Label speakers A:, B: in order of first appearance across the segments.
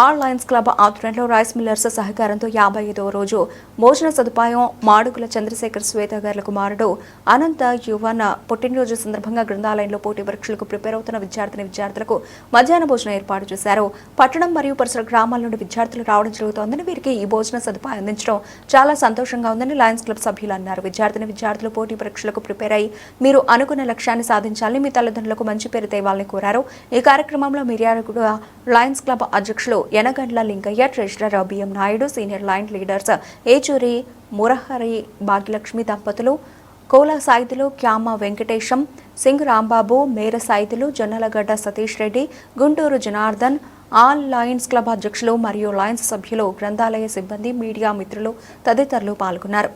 A: R lions club ఆధ్వర్యంలో rice millers సహకారంతో యాభై ఐదవ రోజు భోజన సదుపాయం మాడుగుల చంద్రశేఖర్ శ్వేత గారుల కుమారుడు అనంత యువన పుట్టినరోజు సందర్భంగా గ్రంథాలయంలో పోటీ పరీక్షలకు ప్రిపేర్ అవుతున్న విద్యార్థిని విద్యార్థులకు మధ్యాహ్న భోజనం ఏర్పాటు చేశారు. పట్టణం మరియు పరిసర గ్రామాల నుండి విద్యార్థులు రావడం జరుగుతోందని వీరికి ఈ భోజన సదుపాయం అందించడం చాలా సంతోషంగా ఉందని లయన్స్ క్లబ్ సభ్యులు అన్నారు. విద్యార్థిని విద్యార్థులు పోటీ పరీక్షలకు ప్రిపేర్ అయ్యి మీరు అనుకున్న లక్ష్యాన్ని సాధించాలని మీ తల్లిదండ్రులకు మంచి పేరు తేవాలని కోరారు. ఈ కార్యక్రమంలో మిర్యాలగూడ లయన్స్ క్లబ్ అధ్యక్షులు Yanagandla Lingaiah treasurer BM Naidu senior lion leaders Yechuri Murahari Bhagyalakshmi దంపతులు Kola Saithulu Kyama Venkatesham Singh Rambabu Mera Saithulu Jonnalagadda Satish Reddy Guntur Janardhan all lions club అధ్యక్షులు మరియు లయన్స్ సభ్యులు గ్రంథాలయ సిబ్బంది మీడియా మిత్రులు తదితరులు పాల్గొన్నారు.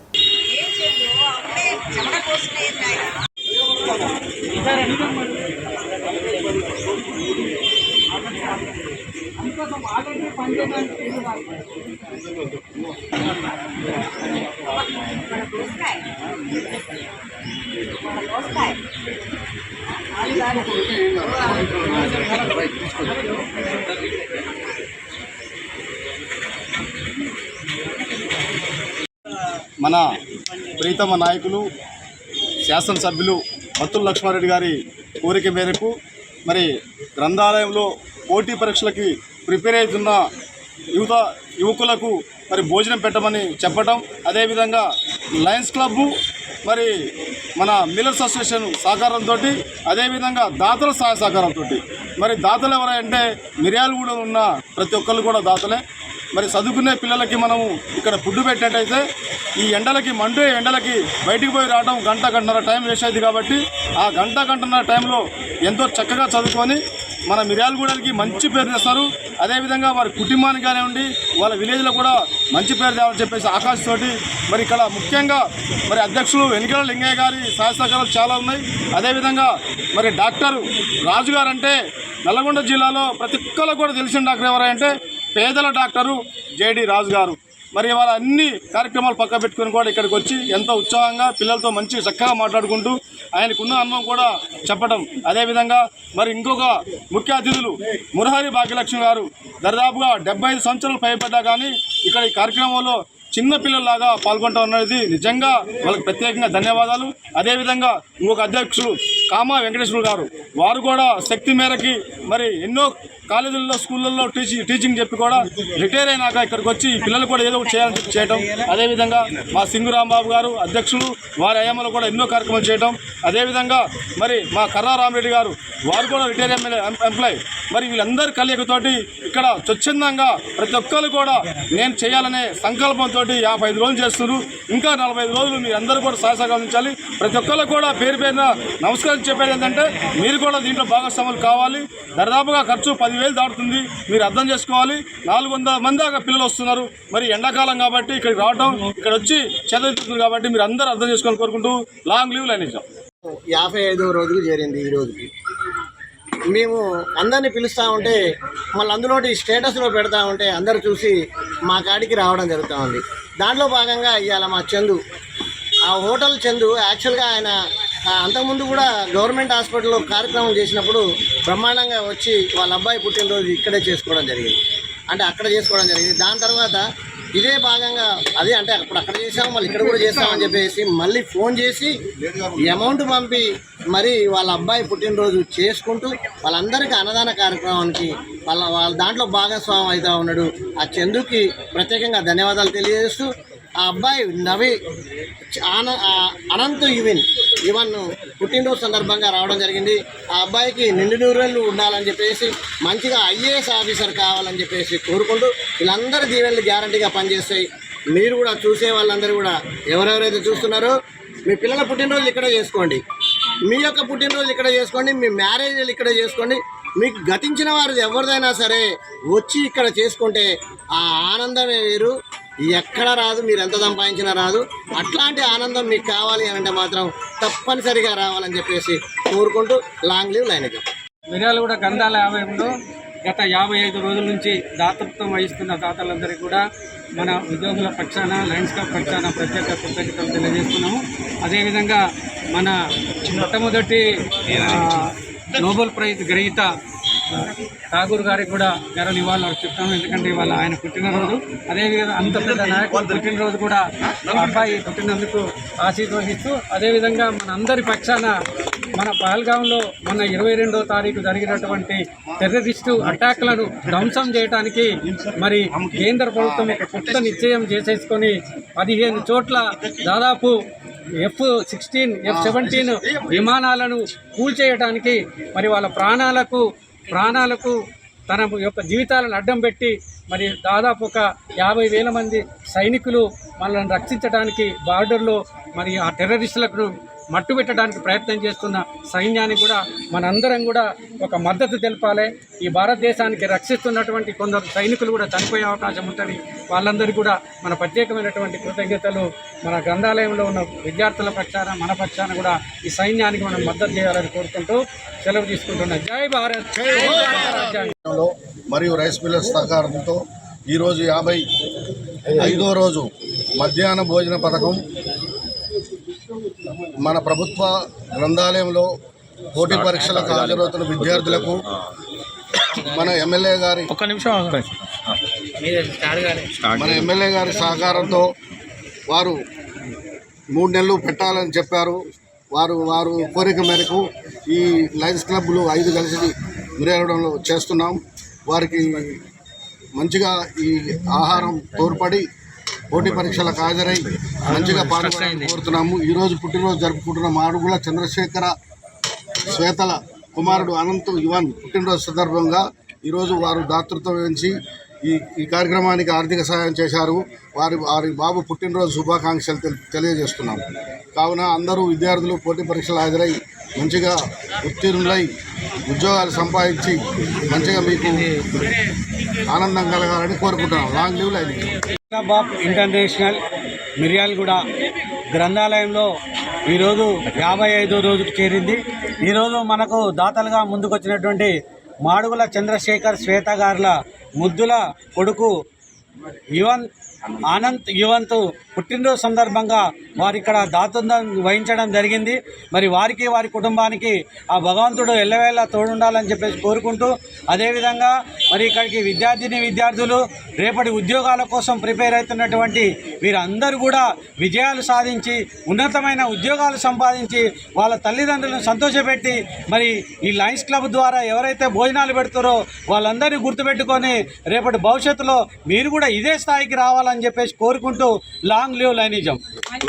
B: మన ప్రీతమ నాయకులు శాసనసభ్యులు మత్తుల లక్ష్మారెడ్డి గారి కోరిక మేరకు మరి గ్రంథాలయంలో పోటీ పరీక్షలకి ప్రిపేర్ అవుతున్న యువత యువకులకు మరి భోజనం పెట్టమని చెప్పడం అదేవిధంగా లయన్స్ క్లబ్బు మరి మన మిల్లర్స్ అసోసియేషన్ సహకారంతో అదేవిధంగా దాతల సహాయ సహకారంతో మరి దాతలు ఎవరంటే మిర్యాలగూడ ఉన్న ప్రతి ఒక్కళ్ళు కూడా దాతలే. మరి చదువుకునే పిల్లలకి మనము ఇక్కడ ఫుడ్ పెట్టినట్టయితే ఈ ఎండలకి మండే ఎండలకి బయటికి పోయి రావడం గంట గంటన్నర టైం వేస్ట్ అయింది కాబట్టి ఆ గంట గంటన్నర టైంలో ఎంతో చక్కగా చదువుకొని మన మిర్యాలగూడకి మంచి పేరు తెస్తారు. అదేవిధంగా వారి కుటుంబానికి కానివ్వండి వాళ్ళ విలేజ్లో కూడా మంచి పేరు తేవాలని చెప్పేసి ఆకాశతోటి మరి ఇక్కడ ముఖ్యంగా మరి అధ్యక్షులు వెనుకల లింగయ్య గారి సహాయ చాలా ఉన్నాయి. అదేవిధంగా మరి డాక్టర్ రాజు గారు అంటే నల్లగొండ జిల్లాలో ప్రతి ఒక్కరికి కూడా తెలిసిన డాక్టర్ ఎవరంటే పేదల డాక్టరు జేడి రాజు గారు. మరి వాళ్ళ అన్ని కార్యక్రమాలు పక్క పెట్టుకుని కూడా ఇక్కడికి వచ్చి ఎంతో ఉత్సాహంగా పిల్లలతో మంచి చక్కగా మాట్లాడుకుంటూ ఆయనకున్న అనుభవం కూడా చెప్పడం అదేవిధంగా మరి ఇంకొక ముఖ్య అతిథులు మురహరి భాగ్యలక్ష్మి గారు. దరిదాపుగా డెబ్బై ఐదు సంవత్సరాలు పైపడ్డా కానీ ఇక్కడ ఈ కార్యక్రమంలో చిన్న పిల్లల్లాగా అనేది నిజంగా వాళ్ళకి ప్రత్యేకంగా ధన్యవాదాలు. అదేవిధంగా ఇంకొక అధ్యక్షుడు కామా వెంకటేశ్వరు గారు. వారు కూడా శక్తి మేరకి మరి ఎన్నో కాలేజీల్లో స్కూళ్ళల్లో టీచింగ్ టీచింగ్ చెప్పి కూడా రిటైర్ అయినాక ఇక్కడికి వచ్చి పిల్లలు కూడా ఏదో చేయాలని చెప్పి చేయడం అదేవిధంగా మా సింగు రాంబాబు గారు అధ్యక్షులు వారి అయ్యమ్మలు కూడా ఎన్నో కార్యక్రమాలు చేయడం అదేవిధంగా మరి మా కర్రా రామరెడ్డి గారు వారు కూడా రిటైర్ ఎమ్మెల్యే ఎంప్లాయ్. మరి వీళ్ళందరి కలయికతోటి ఇక్కడ స్వచ్ఛందంగా ప్రతి ఒక్కరు కూడా నేను చేయాలనే సంకల్పంతో యాభై ఐదు రోజులు చేస్తున్నారు. ఇంకా నలభై ఐదు రోజులు మీరు అందరూ కూడా సహసహకరించాలి ప్రతి ఒక్కరు కూడా పేరు పేరున నమస్కారం చెప్పేది ఏంటంటే మీరు కూడా దీంట్లో భాగస్వాములు కావాలి. దరిదాపుగా ఖర్చు పదివేలు దాటుతుంది. మీరు అర్థం చేసుకోవాలి. నాలుగు వందల మంది దాకా పిల్లలు వస్తున్నారు. మరి ఎండాకాలం కాబట్టి ఇక్కడికి రావడం ఇక్కడ వచ్చి చదువుతున్నారు కాబట్టి మీరు అందరూ అర్థం చేసుకోవాలని కోరుకుంటూ లాంగ్ లీవ్ లైనిజం
C: యాభై ఐదో రోజుకు చేరింది ఈ రోజుకి. మేము అందరినీ పిలుస్తూ ఉంటే మళ్ళీ అందులోటి స్టేటస్లో పెడతా ఉంటే అందరు చూసి మా కాడికి రావడం జరుగుతూ ఉంది. దాంట్లో భాగంగా ఇవాళ మా చందు ఆ హోటల్ చందు యాక్చువల్గా ఆయన అంతకుముందు కూడా గవర్నమెంట్ హాస్పిటల్లో కార్యక్రమం చేసినప్పుడు బ్రహ్మాండంగా వచ్చి వాళ్ళ అబ్బాయి పుట్టినరోజు ఇక్కడే చేసుకోవడం జరిగింది. అంటే అక్కడ చేసుకోవడం జరిగింది. దాని తర్వాత ఇదే భాగంగా అదే అంటే అప్పుడు అక్కడ చేసాము మళ్ళీ ఇక్కడ కూడా చేస్తామని చెప్పేసి మళ్ళీ ఫోన్ చేసి అమౌంట్ పంపి మరి వాళ్ళ అబ్బాయి పుట్టినరోజు చేసుకుంటూ వాళ్ళందరికీ అన్నదాన కార్యక్రమానికి వాళ్ళ వాళ్ళ దాంట్లో భాగస్వామి అవుతా ఉన్నాడు. ఆ చందుకి ప్రత్యేకంగా ధన్యవాదాలు తెలియజేస్తూ ఆ అబ్బాయి నవి ఆన అనంత్ యువిన్ ఇవన్ పుట్టినరోజు సందర్భంగా రావడం జరిగింది. ఆ అబ్బాయికి నిండు నూరేళ్ళు ఉండాలని చెప్పేసి మంచిగా ఐఏఎస్ ఆఫీసర్ కావాలని చెప్పేసి కోరుకుంటూ వీళ్ళందరి దీవెనలు గ్యారంటీగా పనిచేస్తాయి. మీరు కూడా చూసే వాళ్ళందరూ కూడా ఎవరెవరైతే చూస్తున్నారో మీ పిల్లల పుట్టినరోజు ఇక్కడే చేసుకోండి. మీ యొక్క పుట్టినరోజు ఇక్కడ చేసుకోండి మీ మ్యారేజ్లు ఇక్కడ చేసుకోండి. మీకు గతించిన వారు ఎవరిదైనా సరే వచ్చి ఇక్కడ చేసుకుంటే ఆ ఆనందమే వేరు ఎక్కడ రాదు మీరు ఎంత సంపాదించినా రాదు. అట్లాంటి ఆనందం మీకు కావాలి అని అంటే మాత్రం తప్పనిసరిగా రావాలని చెప్పేసి కోరుకుంటూ లాంగ్ లీవ్ లైన్కి
D: గంధాల గ్రంథాలయంలో గత యాభై ఐదు రోజుల నుంచి దాతృత్వం వహిస్తున్న దాతలందరికీ కూడా మన ఉద్యోగుల పక్షాన లయన్స్ క్లబ్ పక్షాన ప్రత్యేక కృతజ్ఞతలు తెలియజేస్తున్నాము. అదేవిధంగా మన మొట్టమొదటి నోబెల్ ప్రైజ్ గ్రహీత ఠాగూర్ గారికి కూడా గర నివాళులు అర్పిస్తాము ఎందుకంటే ఇవాళ ఆయన పుట్టినరోజు. అదేవిధంగా అంత పెద్ద నాయకుడు పుట్టినరోజు కూడా అబ్బాయి పుట్టినందుకు ఆశీర్వదిస్తూ అదేవిధంగా మన అందరి పక్షాన మన పహల్గాంలో మొన్న ఇరవై రెండో తారీఖు జరిగినటువంటి టెర్రరిస్టు అటాక్లను ధ్వంసం చేయడానికి మరి కేంద్ర ప్రభుత్వం ఒక కొత్త నిశ్చయం చేసేసుకొని పదిహేను చోట్ల దాదాపు ఎఫ్ సిక్స్టీన్ ఎఫ్ సెవెంటీన్ విమానాలను కూల్చేయడానికి మరి వాళ్ళ ప్రాణాలకు ప్రాణాలకు తన యొక్క జీవితాలను అడ్డం పెట్టి మరి దాదాపు ఒక యాభై వేల మంది సైనికులు మనల్ని రక్షించడానికి బార్డర్లో మరి ఆ టెర్రరిస్టులకు మట్టు పెట్టడానికి ప్రయత్నం చేస్తున్న సైన్యానికి కూడా మనందరం కూడా ఒక మద్దతు తెలపాలి. ఈ భారతదేశానికి రక్షిస్తున్నటువంటి కొందరు సైనికులు కూడా చనిపోయే అవకాశం ఉంటుంది. వాళ్ళందరికీ కూడా మన ప్రత్యేకమైనటువంటి కృతజ్ఞతలు మన గ్రంథాలయంలో ఉన్న విద్యార్థుల పక్షాన మన పక్షాన కూడా ఈ సైన్యానికి మనం మద్దతు చేయాలని కోరుకుంటూ సెలవు తీసుకుంటున్నాం. జై భారత్!
E: రాజ్యాంగంలో మరియు రైస్ మిల్లర్స్ సహకారంతో ఈరోజు యాభై ఐదో రోజు మధ్యాహ్న భోజన పథకం మన ప్రభుత్వ గ్రంథాలయంలో పోటీ పరీక్షలకు హాజరవుతున్న విద్యార్థులకు మన ఎమ్మెల్యే గారి మన ఎమ్మెల్యే గారి సహకారంతో వారు మూడు నెలలు పెట్టాలని చెప్పారు. వారు వారు కోరిక మేరకు ఈ లయన్స్ క్లబ్లు ఐదు కలిసి మిరేయడంలో చేస్తున్నాం. వారికి మంచిగా ఈ ఆహారం తోడ్పడి పోటీ పరీక్షలకు హాజరై మంచిగా పాల్గొనాలని కోరుతున్నాము. ఈరోజు పుట్టినరోజు జరుపుకుంటున్న మాడుగుల చంద్రశేఖర శ్వేతల కుమారుడు అనంత్ యువన్ పుట్టినరోజు సందర్భంగా ఈరోజు వారు దాతృత్వం వహించి ఈ ఈ కార్యక్రమానికి ఆర్థిక సహాయం చేశారు. వారి వారి బాబు పుట్టినరోజు శుభాకాంక్షలు తెలి- తెలియజేస్తున్నాం కావున అందరూ విద్యార్థులు పోటీ పరీక్షలు హాజరై మంచిగా ఉత్తీర్ణులై ఉద్యోగాలు సంపాదించి మంచిగా మీకు ఆనందం కలగాలని కోరుకుంటున్నాం long live
D: lion. Club international Miryalaguda గ్రంథాలయంలో ఈరోజు యాభై ఐదో రోజుకు చేరింది. ఈరోజు మనకు దాతలుగా ముందుకొచ్చినటువంటి మాడుగుల చంద్రశేఖర్ శ్వేత గారుల ముద్దుల కొడుకు యువన్ ఆనంద్ యువంత్ పుట్టినరోజు సందర్భంగా వారు ఇక్కడ దాతృత్వం వహించడం జరిగింది. మరి వారికి వారి కుటుంబానికి ఆ భగవంతుడు ఎల్లవేళ తోడుండాలని చెప్పేసి కోరుకుంటూ అదేవిధంగా మరి ఇక్కడికి విద్యార్థిని విద్యార్థులు రేపటి ఉద్యోగాల కోసం ప్రిపేర్ అవుతున్నటువంటి వీరందరూ కూడా విజయాలు సాధించి ఉన్నతమైన ఉద్యోగాలు సంపాదించి వాళ్ళ తల్లిదండ్రులను సంతోషపెట్టి మరి ఈ లయన్స్ క్లబ్ ద్వారా ఎవరైతే భోజనాలు పెడతారో వాళ్ళందరినీ గుర్తుపెట్టుకొని రేపటి భవిష్యత్తులో మీరు కూడా ఇదే స్థాయికి రావాలి రావాలని చెప్పేసి కోరుకుంటూ లాంగ్ లివ్ లైనిజం.